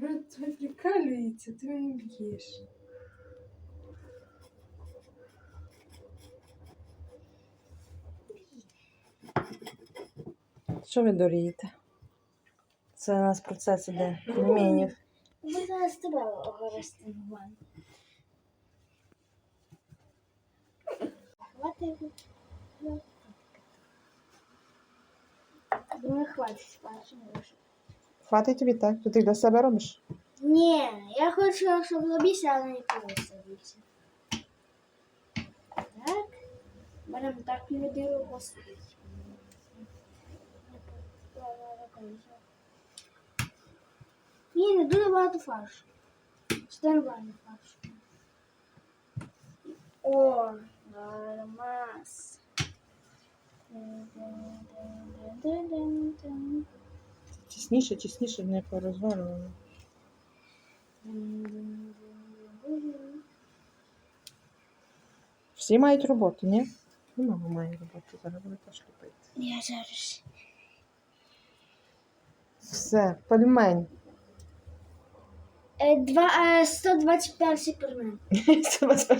Той прикалюється, ти мене б'єш. Що ви дорієте? Це у нас процес іде пельменів. Ми зараз тебе огоростимо ван. Хватить. Думаю, хватить вашого. Хватить тобі так? То ти для себе робиш? Ні, я хочу, щоб лобіся, але не получилося. Так. Беремо так людину посадити. Ні, не дуже багато фаршу. Чотири багато фаршу. О, нормас. Тісніше, тісніше, не порозвалювало. Всі мають роботу, ні? Ну, мама має роботу, зараз буде теж купити. Я зараз. Все, пельмень. Е, Два, е, 121 пельмен. Це вас